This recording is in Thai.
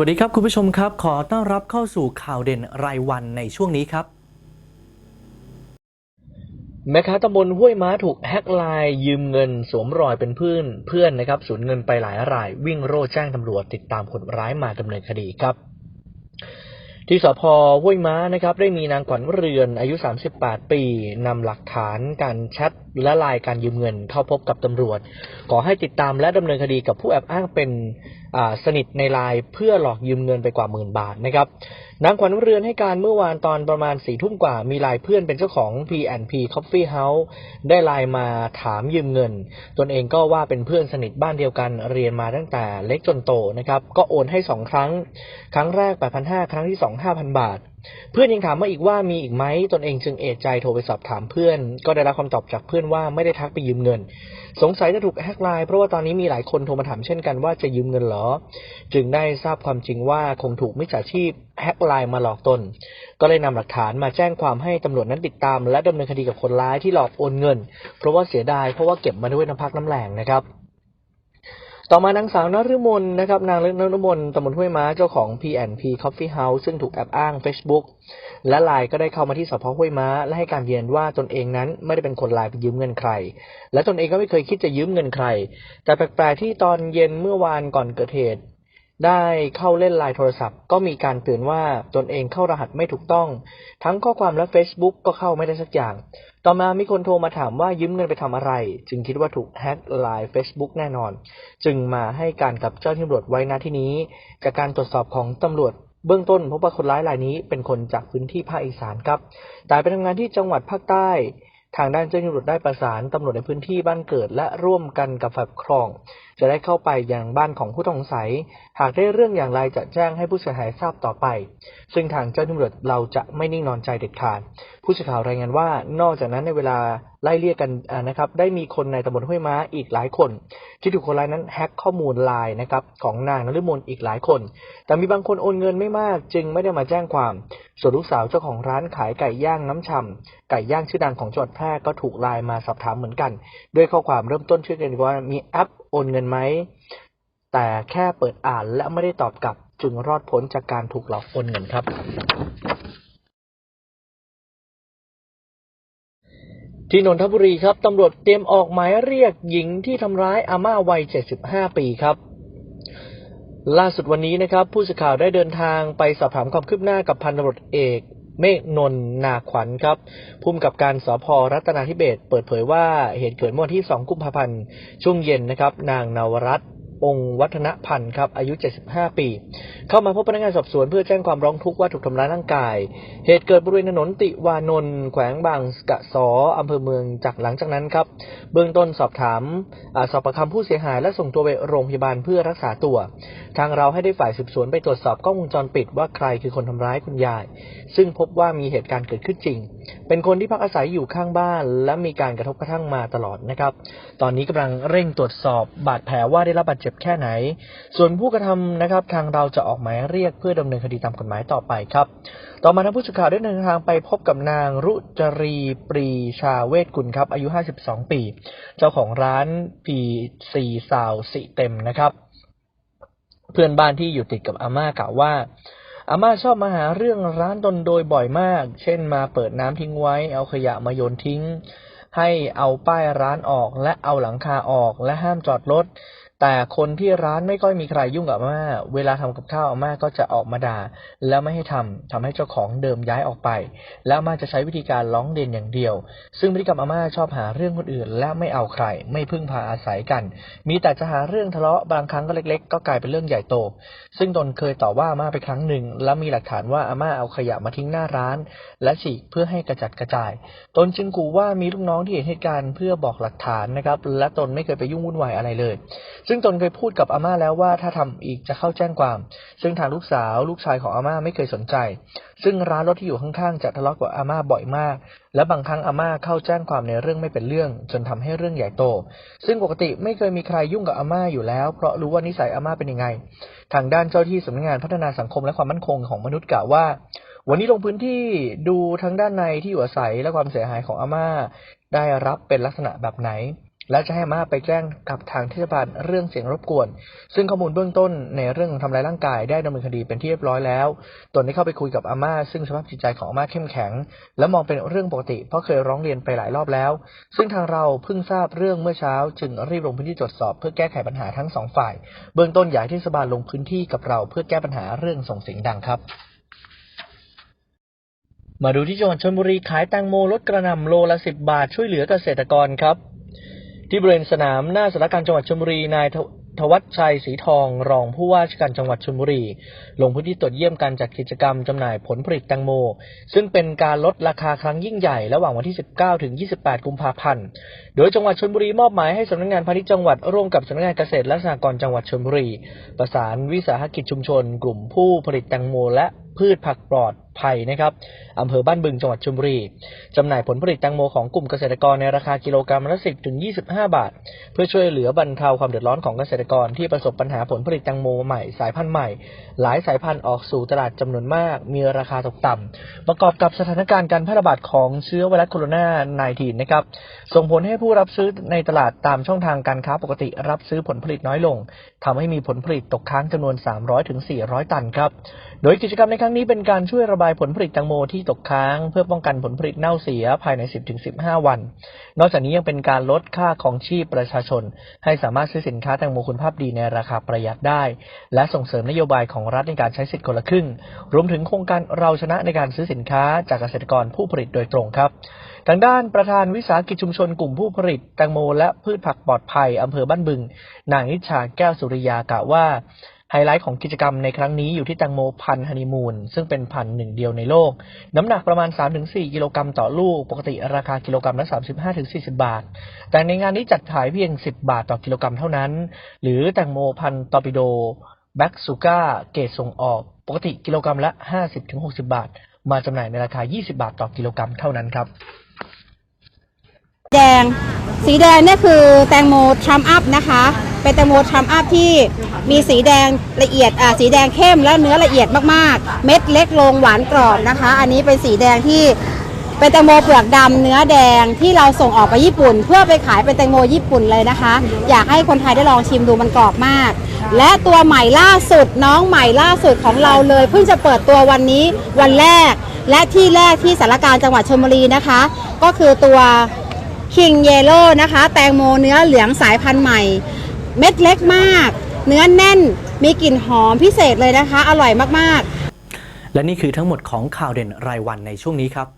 วัสดีครับคุณผู้ชมครับ ขอต้อนรับเข้าสู่ข่าวเด่นรายวันในช่วงนี้ครับ แม่ค้าตำบลห้วยม้าถูกแฮกไลน์ยืมเงินสวมรอยเป็นเพื่อนเพื่อนนะครับสูญเงินไปหลายราย วิ่งโร่แจ้งตำรวจติดตามคนร้ายมาดำเนินคดีครับ ที่สพห้วยม้านะครับ ได้มีนางขวัญเรือนอายุ 38 ปีนำหลักฐานการแชทและลน์การยืมเงินเข้าพบกับตำรวจ ขอให้ติดตามและดำเนินคดีกับผู้แอบอ้างเป็นสนิทในไลน์เพื่อหลอกยืมเงินไปกว่าหมื่นบาทนะครับนางขวัญเรือนให้การเมื่อวานตอนประมาณสี่ทุ่มกว่ามีไลน์เพื่อนเป็นเจ้าของ P&P Coffee House ได้ไลน์มาถามยืมเงิน ตนเองก็ว่าเป็นเพื่อนสนิทบ้านเดียวกันเรียนมาตั้งแต่เล็กจนโตนะครับก็โอนให้สองครั้ง ครั้งแรก 8,500 ครั้งที่สอง5,000 บาท เพื่อนยังถามมาอีกว่ามีอีกไหมตนเองจึงเอะใจโทรไปสอบถามเพื่อน ก็ได้รับคำตอบจากเพื่อนว่าไม่ได้ทักไปยืมเงิน สงสัยจะถูกแฮกไลน์เพราะว่าตอนนี้มีหลายคนโทรมาถามเช่นกันว่าจะยืมเงินเหรอ จึงได้ทราบความจริงว่าคงถูกมิจฉาชีพแฮกไลน์มาหลอกตน ก็เลยนำหลักฐานมาแจ้งความให้ตำรวจนั้นติดตาม และดำเนินคดีกับคนร้ายที่หลอกโอนเงิน เพราะว่าเสียดายเพราะว่าเก็บมาด้วยน้ำพักน้ำแรงนะครับ ต่อมานางสาวนฤมลนะครับนางนฤมลตำบลห้วยม้าเจ้าของ P&P Coffee House ซึ่งถูกแอบอ้าง Facebook และไลน์ก็ได้เข้ามาที่สพห้วยม้า และให้การยืนยันว่าตนเองนั้นไม่ได้เป็นคนไลน์ไปยืมเงินใคร และตนเองก็ไม่เคยคิดจะยืมเงินใคร แต่แปลกๆที่ตอนเย็นเมื่อวานก่อนเกิดเหตุ ได้เข้าเล่นไลน์โทรศัพท์ ก็มีการเตือนว่าตนเองเข้ารหัสไม่ถูกต้อง ทั้งข้อความและ Facebook ก็เข้าไม่ได้สักอย่าง ต่อมามีคนโทรมาถามว่ายืมเงินไปทำอะไร จึงคิดว่าถูกแฮ็กไลน์ Facebook แน่นอน จึงมาให้การกับเจ้าหน้าที่ตำรวจไว้ณที่นี้ จากการตรวจสอบของตำรวจเบื้องต้นพบว่าคนร้ายรายนี้เป็นคนจากพื้นที่ภาคอีสานครับ แต่ไปทำงานที่จังหวัดภาคใต้ ทางด้านเจ้าหน้าที่ตำรวจได้ประสานตำรวจในพื้นที่บ้านเกิดและร่วมกันกับฝ่ายปกครอง จะได้เข้าไปยังบ้านของผู้ต้องสงสัย หากได้เรื่องอย่างไรจะแจ้งให้ผู้เสียหายทราบต่อไป ซึ่งทางเจ้าหน้าที่ตำรวจเราจะไม่นิ่งนอนใจเด็ดขาด ผู้สื่อข่าวรายงานว่านอกจากนั้นในเวลาไล่เลียกันนะครับ ได้มีคนในตำบลห้วยม้าอีกหลายคน ที่ถูกคนร้ายนั้นแฮ็กข้อมูลไลน์นะครับของนางนฤมลอีกหลายคน แต่มีบางคนโอนเงินไม่มาก จึงไม่ได้มาแจ้งความ ส่วนลูกสาวเจ้าของร้านขายไก่ย่างน้ำชำไก่ย่างชื่อดังของจังหวัดแพร่ก็ถูกไลน์มาสอบถามเหมือนกัน ด้วยข้อความเริ่มต้นชื่อกันว่ามีแอปโอนเงินไหมแต่แค่เปิดอ่านและไม่ได้ตอบกลับ จึงรอดพ้นจากการถูกหลอกโอนเงินครับ ที่นนทบุรีครับตำรวจเตรียมออกหมายเรียกหญิงที่ทำร้ายอาม่าวัย 75 ปีครับ ล่าสุดวันนี้นะครับ ผู้สื่อข่าวได้เดินทางไปสอบถามความคืบหน้ากับพันตำรวจเอกเมฆนนท์นาขวัญครับภูมิกับการสพรัตนาธิเบศเปิดเผยว่าเหตุเกิดเมื่อวันที่ 2 กุมภาพันธ์ช่วงเย็นนะครับ นางนวรัตน์ องวัฒนพันธ์ครับอายุ 75 ปี เข้ามาพบพนักงานสอบสวนเพื่อแจ้งความร้องทุกข์ว่าถูกทำร้ายร่างกาย เหตุเกิดบริเวณถนนติวานนท์แขวงบางกะสออำเภอเมืองจากหลังจากนั้นครับ เบื้องต้นสอบถามอสอบประคำผู้เสียหายและส่งตัวไปโรงพยาบาลเพื่อรักษาตัว ทางเราให้ได้ฝ่ายสืบสวนไปตรวจสอบกล้องวงจรปิดว่าใครคือคนทำร้ายคุณยาย ซึ่งพบว่ามีเหตุการณ์เกิดขึ้นจริง เป็นคนที่พักอาศัยอยู่ข้างบ้าน และมีการกระทบกระทั่งมาตลอดนะครับ ตอนนี้กำลังเร่งตรวจสอบบาดแผลว่าได้รับบาดเจ็บแค่ไหน ส่วนผู้กระทำนะครับ ทางเราจะออกหมายเรียกเพื่อดำเนินคดีตามกฎหมายต่อไปครับ ต่อมาทางผู้สื่อข่าวได้เดินทางไปพบกับนางรุจรีปรีชาเวทกุลครับ อายุ 52 ปี เจ้าของร้านพีซีสาวสิเต็มนะครับ เพื่อนบ้านที่อยู่ติดกับอาม่ากล่าวว่า อาม่าชอบมาหาเรื่องร้านตนโดยบ่อยมาก เช่นมาเปิดน้ำทิ้งไว้ เอาขยะมาโยนทิ้ง ให้เอาป้ายร้านออกและเอาหลังคาออกและห้ามจอดรถ แต่คนที่ร้านไม่ค่อยมีใครยุ่งกับอาม่า เวลาทำกับข้าวอาม่าก็จะออกมาด่า แล้วไม่ให้ทำทำให้เจ้าของเดิมย้ายออกไป แล้วอาม่าจะใช้วิธีการร้องเรียนอย่างเดียว ซึ่งพฤติกรรมอาม่าชอบหาเรื่องคนอื่น และไม่เอาใคร ไม่พึ่งพาอาศัยกัน มีแต่จะหาเรื่องทะเลาะ บางครั้งก็เล็ก ๆ ก็กลายเป็นเรื่องใหญ่โต ซึ่งตนเคยต่อว่าอาม่าไปครั้งหนึ่ง และมีหลักฐานว่าอาม่าเอาขยะมาทิ้งหน้าร้าน และฉีกเพื่อให้กระจัดกระจาย ตนจึงขู่ว่ามีลูกน้องที่เห็นเหตุการณ์เพื่อบอกหลักฐานนะครับ และตนไม่เคยไปยุ่งวุ่นวายอะไรเลยซึ่งตนเคยพูดกับอาม่าแล้วว่าถ้าทำอีกจะเข้าแจ้งความ ซึ่งทางลูกสาวลูกชายของอาม่าไม่เคยสนใจ ซึ่งร้านรถที่อยู่ข้างๆจะทะเลาะกับอาม่าบ่อยมาก และบางครั้งอาม่าเข้าแจ้งความในเรื่องไม่เป็นเรื่อง จนทำให้เรื่องใหญ่โต ซึ่งปกติไม่เคยมีใครยุ่งกับอาม่าอยู่แล้ว เพราะรู้ว่านิสัยอาม่าเป็นยังไง ทางด้านเจ้าที่สำนักงานพัฒนาสังคมและความมั่นคงของมนุษย์กล่าวว่า วันนี้ลงพื้นที่ดูทั้งด้านในที่อยู่อาศัยและความเสียหายของอาม่า ได้รับเป็นลักษณะแบบไหน และจะให้อาม่าไปแจ้งกับทางเทศบาลเรื่องเสียงรบกวน ซึ่งข้อมูลเบื้องต้นในเรื่องทำร้ายร่างกายได้ดำเนินคดีเป็นที่เรียบร้อยแล้ว ตนได้เข้าไปคุยกับอาม่า ซึ่งสภาพจิตใจของอาม่าเข้มแข็ง และมองเป็นเรื่องปกติ เพราะเคยร้องเรียนไปหลายรอบแล้ว ซึ่งทางเราเพิ่งทราบเรื่องเมื่อเช้า จึงรีบลงพื้นที่ตรวจสอบเพื่อแก้ไขปัญหาทั้งสองฝ่าย เบื้องต้นอยากให้เทศบาลลงพื้นที่กับเราเพื่อแก้ปัญหาเรื่องส่งเสียงดังครับมาดูที่จังหวัดชลบุรีขายแตงโมลดกระนำโลละ10บาทช่วยเหลือเกษตรกรครับ ที่บริเวณสนามหน้าสารการจังหวัดชลบุรีนายทวัชชัยศรีทอง รองผู้ว่าราชการจังหวัดชลบุรี ลงพื้นที่ตรวจเยี่ยมการจัดกิจกรรมจำหน่ายผลผลิตแตงโม ซึ่งเป็นการลดราคาครั้งยิ่งใหญ่ ระหว่างวันที่ 19 ถึง 28 กุมภาพันธ์ โดยจังหวัดชลบุรีมอบหมายให้สำนักงานพาณิชย์จังหวัดร่วมกับสำนักงานเกษตรและสหกรณ์จังหวัดชลบุรี ประสานวิสาหกิจชุมชน กลุ่มผู้ผลิตแตงโม และพืชผักปลอด ภัยนะครับอำเภอบ้านบึงจังหวัดชลบุรีจำหน่ายผลผลิตแตงโมของกลุ่มเกษตรกรในราคากิโลกรัมละ10ถึง25บาท เพื่อช่วยเหลือบรรเทาความเดือดร้อนของเกษตรกรที่ประสบปัญหาผลผลิตแตงโมใหม่สายพันธุ์ใหม่ หลายสายพันธุ์ออกสู่ตลาดจำนวนมาก มีราคาตกต่ำประกอบกับสถานการณ์การแพร่ระบาดของเชื้อไวรัสโคโรนา 19 นะครับส่งผลให้ผู้รับซื้อในตลาดตามช่องทางการค้าปกติรับซื้อผลผลิตน้อยลงทำให้มีผลผลิตตกค้างจำนวน 300ถึง400 ตันครับ โดยกิจกรรมในครั้งนี้เป็นการช่วยระบายผลผลิตแตงโมที่ตกค้าง เพื่อป้องกันผลผลิตเน่าเสียภายใน 10-15 วัน นอกจากนี้ยังเป็นการลดค่าของชีพประชาชน ให้สามารถซื้อสินค้าแตงโมคุณภาพดีในราคาประหยัดได้ และส่งเสริมนโยบายของรัฐในการใช้สิทธิ์คนละครึ่ง รวมถึงโครงการเราชนะในการซื้อสินค้าจากเกษตรกรผู้ผลิตโดยตรงครับทางด้านประธานวิสาหกิจชุมชนกลุ่มผู้ผลิตแตงโมและพืชผักปลอดภัยอำเภอบ้านบึง นางนิชาแก้วสุริยากล่าวว่า ไฮไลท์ของกิจกรรมในครั้งนี้อยู่ที่แตงโมพันธุ์ฮันนีมูนซึ่งเป็นพันธุ์หนึ่งเดียวในโลก น้ำหนักประมาณ 3-4 กิโลกรัมต่อลูก ปกติราคากิโลกรัมละ 35-40 บาท แต่ในงานนี้จัดขายเพียง 10 บาทต่อกิโลกรัมเท่านั้น หรือแตงโมพันธุ์ตอปิโดแบ็กซูก้าเกรดส่งออก ปกติกิโลกรัมละ 50-60 บาท มาจำหน่ายในราคา 20 บาทต่อกิโลกรัมเท่านั้นครับ แดง สีแดงเนี่ยคือแตงโมทรัมอัพนะคะ เป็นแตงโมทรัมอัพที่มีสีแดงละเอียดอ่าสีแดงเข้มและเนื้อละเอียดมากๆ เม็ดเล็กลงหวานกรอบนะคะ อันนี้เป็นสีแดงที่เป็นแตงโมเปลือกดำเนื้อแดงที่เราส่งออกไปญี่ปุ่น เพื่อไปขายเป็นแตงโมญี่ปุ่นเลยนะคะ อยากให้คนไทยได้ลองชิมดูมันกรอบมาก และตัวใหม่ล่าสุดน้องใหม่ล่าสุดของเราเลย เพิ่งจะเปิดตัววันนี้วันแรก และที่แรกที่สารการจังหวัดชลบุรีนะคะ ก็คือตัว คิงเยโ o นะคะ แตงโมเนื้อเหลืองสายพันธุ์ใหม่ เม็ดเล็กมาก เนื้อแน่น มีกลิ่นหอมพิเศษเลยนะคะ อร่อยมากๆ และนี่คือทั้งหมดของข่าวเด่นรายวันในช่วงนี้ครับ